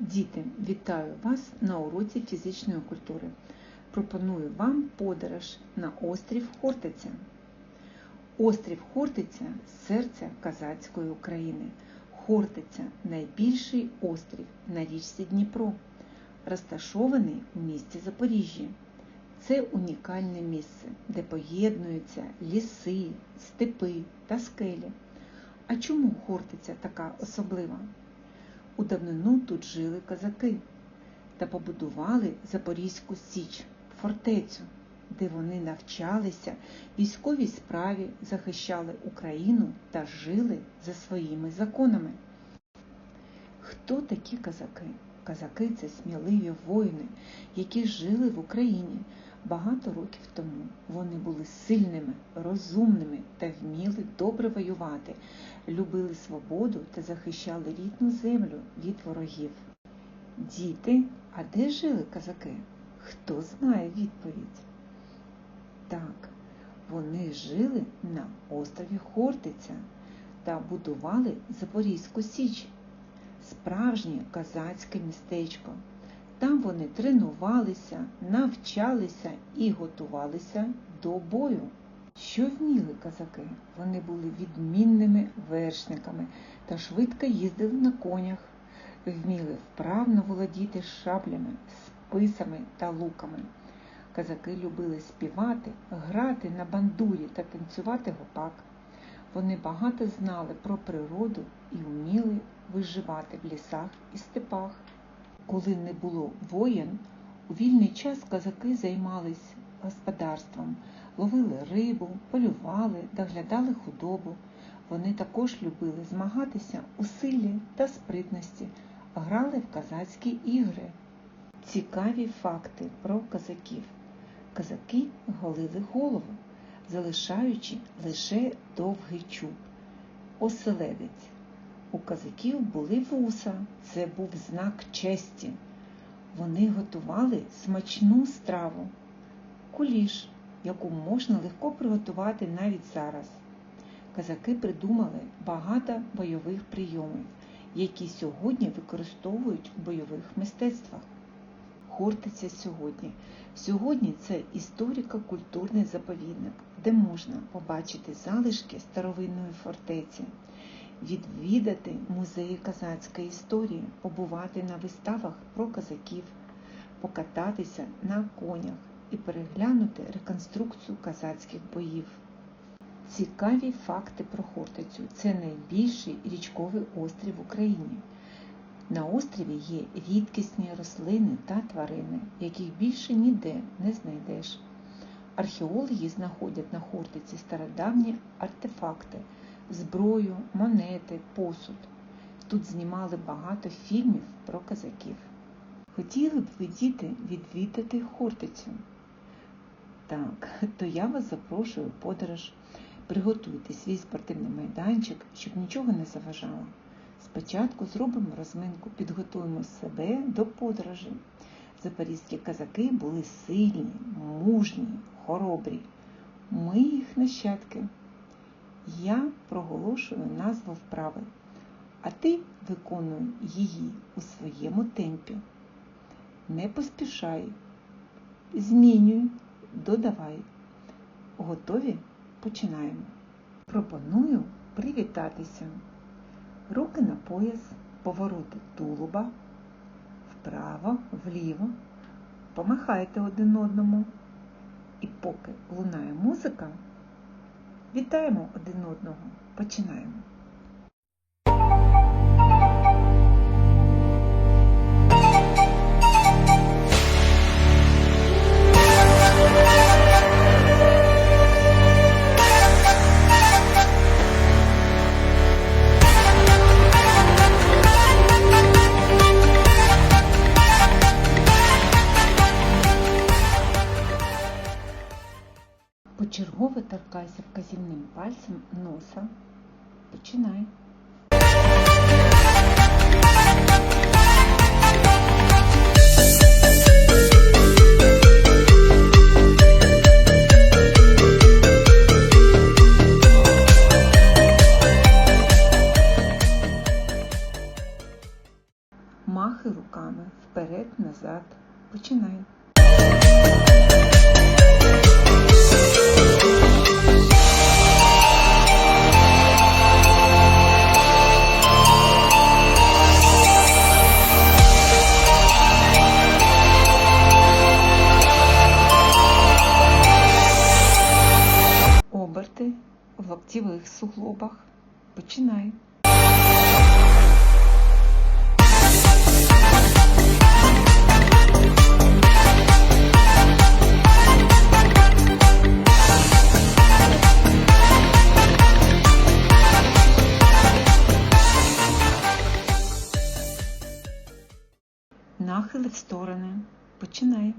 Діти, вітаю вас на уроці фізичної культури. Пропоную вам подорож на острів Хортиця. Острів Хортиця серце Казацької України. Хортиця найбільший острів на річці Дніпро, розташований у місті Запоріжжя. Це унікальне місце, де поєднуються ліси, степи та скелі. А чому Хортиця така особлива? У давнину тут жили козаки та побудували Запорізьку Січ, фортецю, де вони навчалися військовій справі, захищали Україну та жили за своїми законами. Хто такі козаки? Козаки це сміливі воїни, які жили в Україні багато років тому. Вони були сильними, розумними та вміли добре воювати, любили свободу та захищали рідну землю від ворогів. Діти, а де жили козаки? Хто знає відповідь? Так, вони жили на острові Хортиця та будували Запорізьку Січ, справжнє козацьке містечко. Там вони тренувалися, навчалися і готувалися до бою. Що вміли козаки? Вони були відмінними вершниками та швидко їздили на конях, вміли вправно володіти шаблями, списами та луками. Козаки любили співати, грати на бандурі та танцювати гопак. Вони багато знали про природу і вміли виживати в лісах і степах. Коли не було воєн, у вільний час козаки займались господарством, ловили рибу, полювали, доглядали худобу. Вони також любили змагатися у силі та спритності, грали в козацькі ігри. Цікаві факти про козаків. Козаки голили голову, залишаючи лише довгий чуб. Оселедець. У козаків були вуса, це був знак честі. Вони готували смачну страву, куліш, яку можна легко приготувати навіть зараз. Козаки придумали багато бойових прийомів, які сьогодні використовують у бойових мистецтвах. Хортиця сьогодні. Сьогодні це історико-культурний заповідник, де можна побачити залишки старовинної фортеці відвідати музеї козацької історії, побувати на виставах про козаків, покататися на конях і переглянути реконструкцію козацьких боїв. Цікаві факти про Хортицю. Це найбільший річковий острів в Україні. На острові є рідкісні рослини та тварини, яких більше ніде не знайдеш. Археологи знаходять на Хортиці стародавні артефакти зброю, монети, посуд. Тут знімали багато фільмів про козаків. Хотіли б ви діти відвідати Хортицю? Так, то я вас запрошую в подорож. Приготуйте свій спортивний майданчик, щоб нічого не заважало. Спочатку зробимо розминку, підготуємо себе до подорожі. Запорізькі козаки були сильні, мужні, хоробрі. Ми їх нащадки. Я проголошую назву вправи, а ти виконуй її у своєму темпі. Не поспішай, змінюй, додавай. Готові? Починаємо. Пропоную привітатися. Руки на пояс, повороти тулуба, вправо, вліво. Помахайте один одному. І поки лунає музика. Вітаємо один одного. Починаємо. Починай. Махи руками вперед-назад. Починай. Локтєвих. Починай. Нахили в сторони. Починай.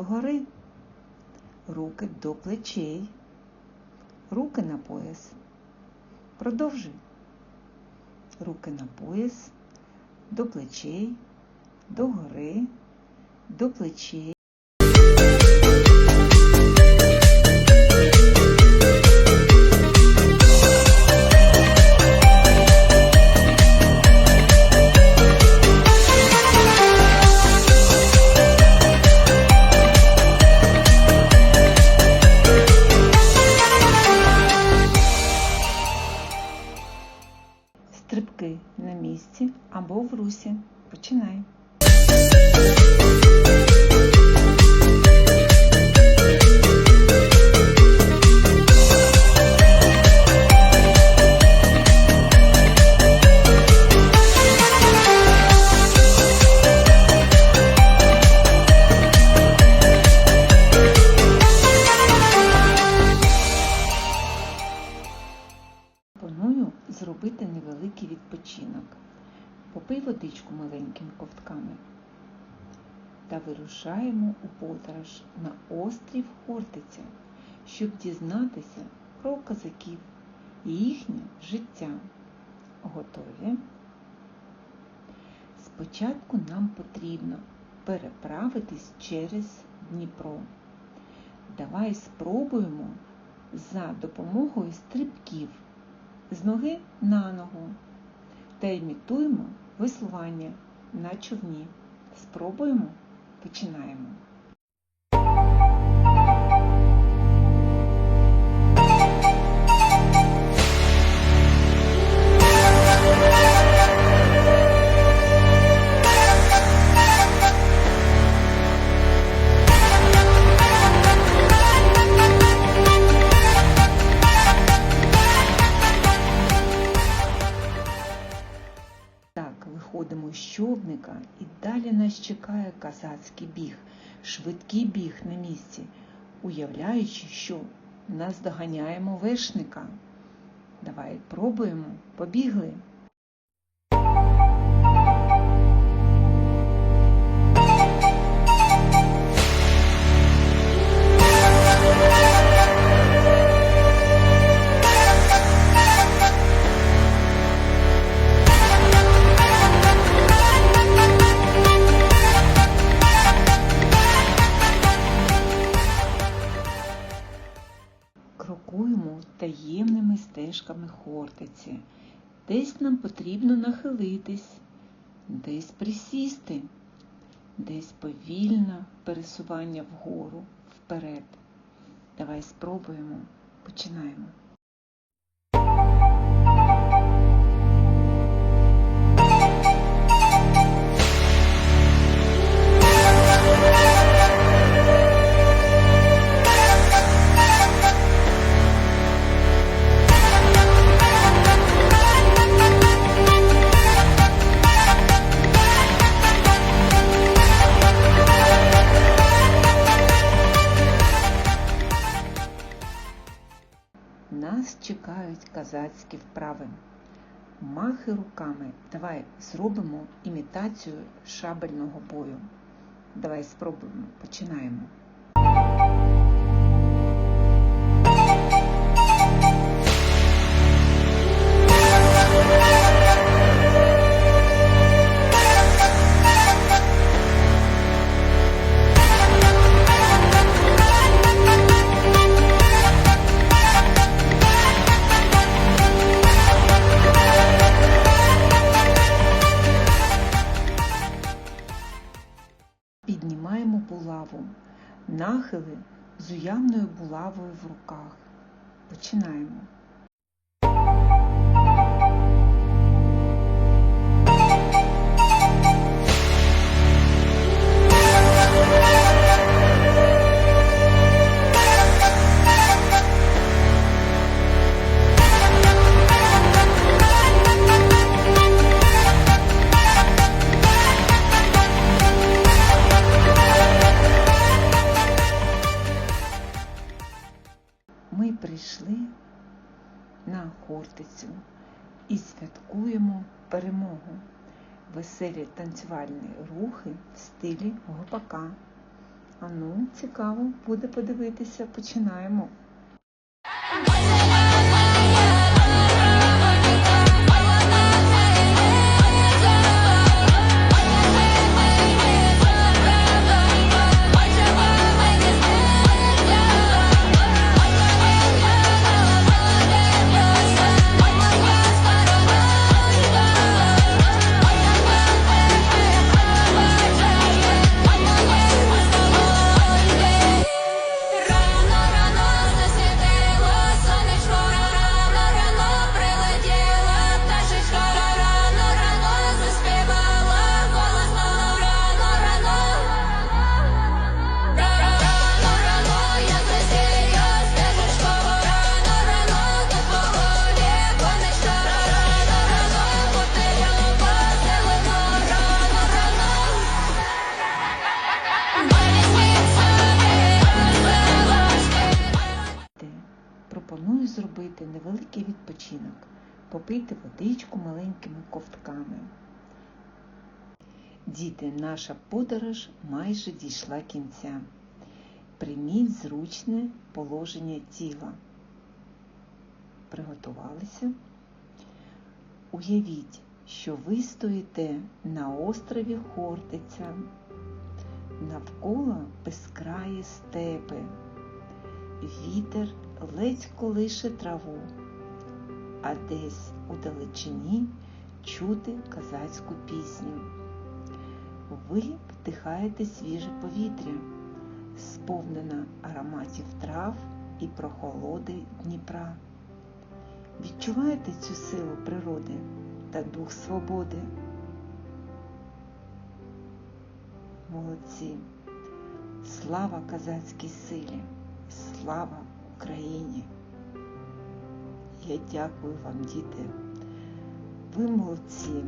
Догори, руки до плечей, руки на пояс. Продовжуй. Руки на пояс, до плечей, до гори, до плечей. Або в русі. Починай. Попий водичку маленькими ковтками та вирушаємо у подорож на острів Хортиця, щоб дізнатися про козаків і їхнє життя. Готові? Спочатку нам потрібно переправитись через Дніпро. Давай спробуємо за допомогою стрибків з ноги на ногу та імітуємо веслування на човні. Спробуємо, починаємо. Казацький біг, швидкий біг на місці, уявляючи, що наздоганяємо вершника. Давай пробуємо, побігли. Таємними стежками Хортиці. Десь нам потрібно нахилитись, десь присісти, десь повільне пересування вгору, вперед. Давай спробуємо. Починаємо. Нас чекають казацькі вправи. Махи руками. Давай зробимо імітацію шабельного бою. Давай спробуємо. Починаємо. З уявною булавою в руках. Починаємо. Святкуємо перемогу. Веселі танцювальні рухи в стилі гопака. А ну, цікаво буде подивитися. Починаємо. Діти, наша подорож майже дійшла кінця. Прийміть зручне положення тіла. Приготувалися. Уявіть, що ви стоїте на острові Хортиця. Навколо безкраї степи. Вітер ледь колише траву, а десь у далечині чути козацьку пісню. Ви вдихаєте свіже повітря, сповнене ароматів трав і прохолоди Дніпра. Відчуваєте цю силу природи та дух свободи? Молодці! Слава козацькій силі! Слава Україні! Я дякую вам, діти. Ви молодці.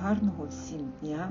Гарного всім дня.